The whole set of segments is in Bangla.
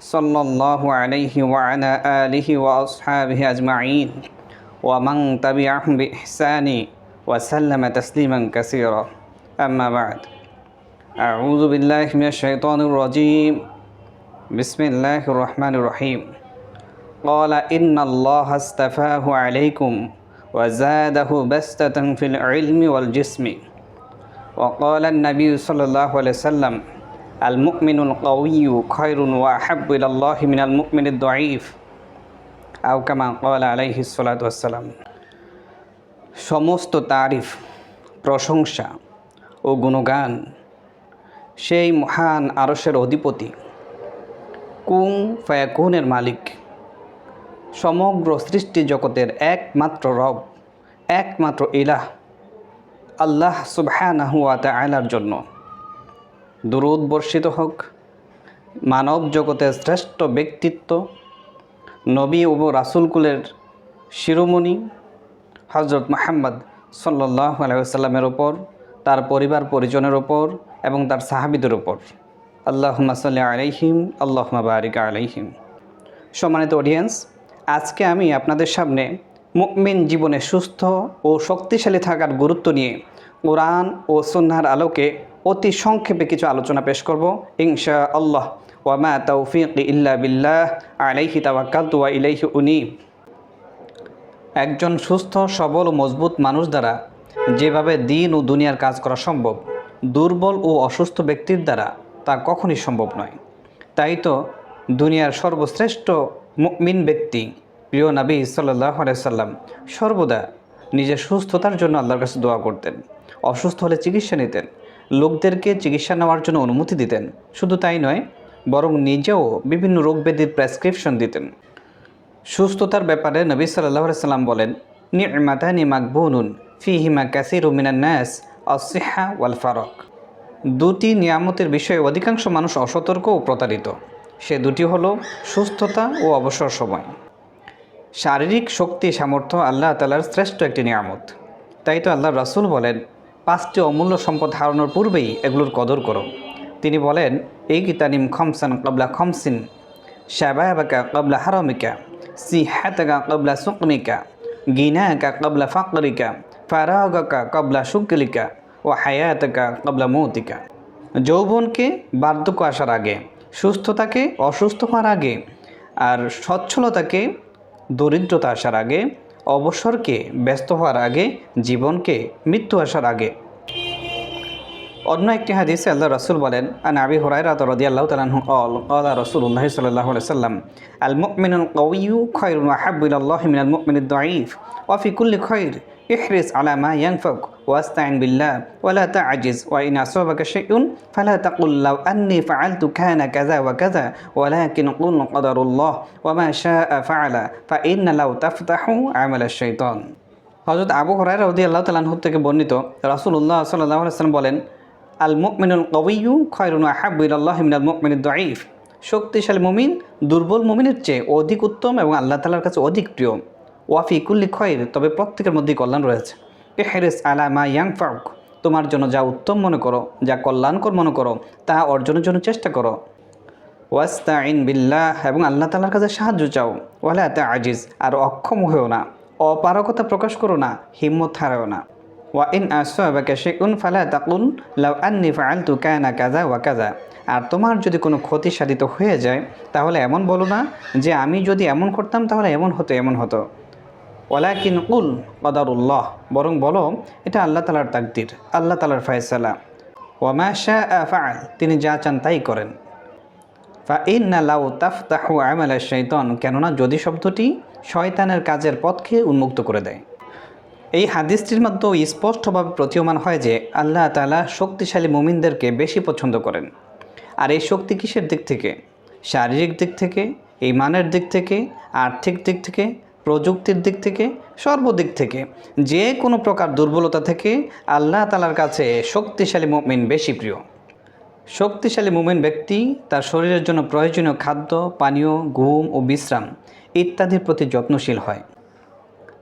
صلى الله عليه وعلى آله وأصحابه أجمعين. ومن تبعهم بإحسان وسلم تسليما كثيرا. أما بعد أعوذ بالله من الشيطان الرجيم. بسم الله الرحمن الرحيم. قال إن الله استفاه عليكم وزاده بسطة في العلم والجسم. وقال النبي صلى الله عليه وسلم আল মুকমিনুল কউইউ খয়রুন ওয়া হাব্বুল্লাহ মিনাল মুকমিনুদ দঈফ। আউকামা কাল আলাইহি সালাতাম সমস্ত তারিফ, প্রশংসা ও গুণগান সেই মহান আরসের অধিপতি, কুং ফায়াকুনের মালিক, সমগ্র সৃষ্টি জগতের একমাত্র রব, একমাত্র ইলাহ, আল্লাহ সুবহানাহু ওয়া তাআলার জন্য। দুরুদ বর্ষিত হোক। মানব জগতের শ্রেষ্ঠ ব্যক্তিত্ব, নবী ও রাসুলকুলের শিরোমণি হজরত মাহমদ সাল্লাহ আলাইসাল্লামের ওপর, তার পরিবার পরিজনের ওপর এবং তার সাহাবিদের ওপর। আল্লাহ সাল্লি আলাইহিম আল্লাহ বারিক আলাইহিম। সম্মানিত অডিয়েন্স আজকে আমি আপনাদের সামনে মুকমিন জীবনে সুস্থ ও শক্তিশালী থাকার গুরুত্ব নিয়ে কোরআন ও সন্ন্যার আলোকে অতি সংক্ষেপে কিছু আলোচনা পেশ করব। ইনশা আল্লাহ ওয়ামা তৌফিক ইল্লা বিল্লাহ। আলাইহি তাওয়াক্কালতু ওয়া ইলাইহি উনি একজন সুস্থ, সবল ও মজবুত মানুষ দ্বারা যেভাবে দিন ও দুনিয়ার কাজ করা সম্ভব, দুর্বল ও অসুস্থ ব্যক্তির দ্বারা তা কখনই সম্ভব নয়। তাই তো দুনিয়ার সর্বশ্রেষ্ঠ মুকমিন ব্যক্তি, প্রিয় নবী সাল্লাহ সাল্লাম, সর্বদা নিজের সুস্থতার জন্য আল্লাহর কাছে দোয়া করতেন। অসুস্থ হলে চিকিৎসা নিতেন। লোকদেরকে চিকিৎসা নেওয়ার জন্য অনুমতি দিতেন। শুধু তাই নয়, বরং নিজেও বিভিন্ন রোগ ব্যাধির প্রেসক্রিপশন দিতেন। সুস্থতার ব্যাপারে নবী সাল্লাহ সাল্লাম বলেন, নিমাতানি মাকবুনুন ফিহিমা কাসির মিনান নাস অসিহা ওয়াল ফারক। দুটি নিয়ামতের বিষয়ে অধিকাংশ মানুষ অসতর্ক ও প্রতারিত। সে দুটি হলো সুস্থতা ও অবসর সময়। শারীরিক শক্তি সামর্থ্য আল্লাহ তালার শ্রেষ্ঠ একটি নিয়ামত। তাই তো আল্লাহ রাসুল বলেন পাঁচটি অমূল্য সম্পদ হারানোর পূর্বেই এগুলোর কদর করো। তিনি বলেন, এই কিতানিম খমসান কবলা খমসিন শাবাবাকা কবলা হারমিকা, সিহাতাকা কবলা সুকমিকা গিনাকা কবলা ফাকরিকা, ফারাগাকা কবলা শুকলিকা ও হায়াতাকা কবলা মৌতিকা। যৌবনকে বার্ধক্য আসার আগে, সুস্থতাকে অসুস্থ হওয়ার আগে, আর সচ্ছলতাকে দরিদ্রতা আসার আগে অবসরকে ব্যস্ত হওয়ার আগে জীবনকে মৃত্যু আসার আগে। অন্য একটি হাদিসে আল্লাহ রাসুল বলেন আন আবি হরাই রাত রদি আল্লাহ তালাহু অল কলা রসুল্লাহ সাল্লাহ সাল্লাম আল মুকমিনুল কৌইউ খৈর মাহাবুল্লাহ মিনাল মুকমিনুল দাইফ ওয়াফিকুল্লি খৈর ইহরিস আলামা ইয়াংফক ওয়াস্তাইন বিল্লাহ ওয়ালা তা আজিজ ওয়াইন আসবাকা শেউন ফালা তাকুল্লাহ আন্নি ফাল তু খানা কাজা ওয়া কাজা ওয়ালা কিন কুন কদারুল্লাহ ওয়ামা শাহ ফালা ফা ইন লাউ তাফতাহু আমালা শৈতন হজরত আবু হরাই রদি আল্লাহ তালাহু থেকে বর্ণিত রাসুল উল্লাহ সাল্লাহ সাল্লাম বলেন আল মুকমিনুল কবিউ খয়রুন আহাবুল্লাহ মিনাল মুকমিনুল দঈফ। শক্তিশালী মুমিন, দুর্বল মুমিনের চেয়ে অধিক উত্তম এবং আল্লাহ তালার কাছে অধিক প্রিয়। ওয়াফি কুল্লি খয়ের, তবে প্রত্যেকের মধ্যেই কল্যাণ রয়েছে। এ হেরেস এহেরেস আলামা ইয়াং ফাউক তোমার জন্য যা উত্তম মনে করো, যা কল্যাণকর মনে করো, তা অর্জনের জন্য চেষ্টা করো। ওয়াস্তাইন বিল্লাহ, এবং আল্লাহ তালার কাছে সাহায্য চাও। ওয়ালা তা আজিজ আর অক্ষম হয়েও না। অপারকতা প্রকাশ করো না, হিম্মত হারাও না। ওয়া ইন আসাবাকা শেকুন ফালা তাকুন লাউ আন্নি ফাআলতু কানা কাজা ওয়া কাজা আর তোমার যদি কোনো ক্ষতি সাধিত হয়ে যায়, তাহলে এমন বলো না যে আমি যদি এমন করতাম, তাহলে এমন হতো এমন হতো। ওয়ালাকিন কুল কদারুল্লাহ, বরং বলো, এটা আল্লাহ তালার তাকদির, আল্লাহ তালার ফয়সালা। ওয়ামা শাহ ফাআল তিনি যা চান তাই করেন। ফা ইন্না লাউ তাফতাহু আমালা শৈতন কেননা যদি শব্দটি শয়তানের কাজের পথকে উন্মুক্ত করে দেয়। এই হাদিসটির মধ্যেও স্পষ্টভাবে প্রতীয়মান হয় যে আল্লাহ তালা শক্তিশালী মুমিনদেরকে বেশি পছন্দ করেন। আর এই শক্তি কিসের দিক থেকে? শারীরিক দিক থেকে ইমানের দিক থেকে, আর্থিক দিক থেকে, প্রযুক্তির দিক থেকে, সর্বদিক থেকে। যে কোনো প্রকার দুর্বলতা থেকে আল্লাহ তালার কাছে শক্তিশালী মুমিন বেশি প্রিয়। শক্তিশালী মুমিন ব্যক্তি তার শরীরের জন্য প্রয়োজনীয় খাদ্য, পানীয়, ঘুম ও বিশ্রাম ইত্যাদির প্রতি যত্নশীল হয়।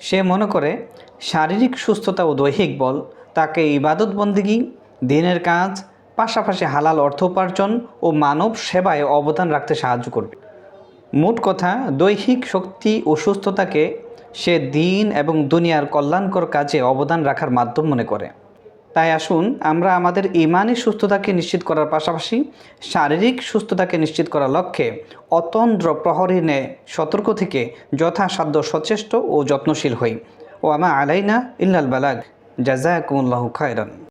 সে মনে করে, শারীরিক সুস্থতা ও দৈহিক বল, তাকে ইবাদত বন্দিগি, দিনের কাজ, পাশাপাশি হালাল অর্থ উপার্জন ও মানব সেবায় অবদান রাখতে সাহায্য করবে। মোট কথা, দৈহিক শক্তি ও সুস্থতাকে সে দিন এবং দুনিয়ার কল্যাণকর কাজে অবদান রাখার মাধ্যম মনে করে। তাই আসুন, আমরা আমাদের ইমানি সুস্থতাকে নিশ্চিত করার পাশাপাশি শারীরিক সুস্থতাকে নিশ্চিত করার লক্ষ্যে অতন্দ্র প্রহরী নে সতর্ক থেকে যথাসাধ্য সচেষ্ট ও যত্নশীল হই। ও আমা আলাইনা ইল্লাল বালাগ। জাজাকুমুল্লাহ খায়রান।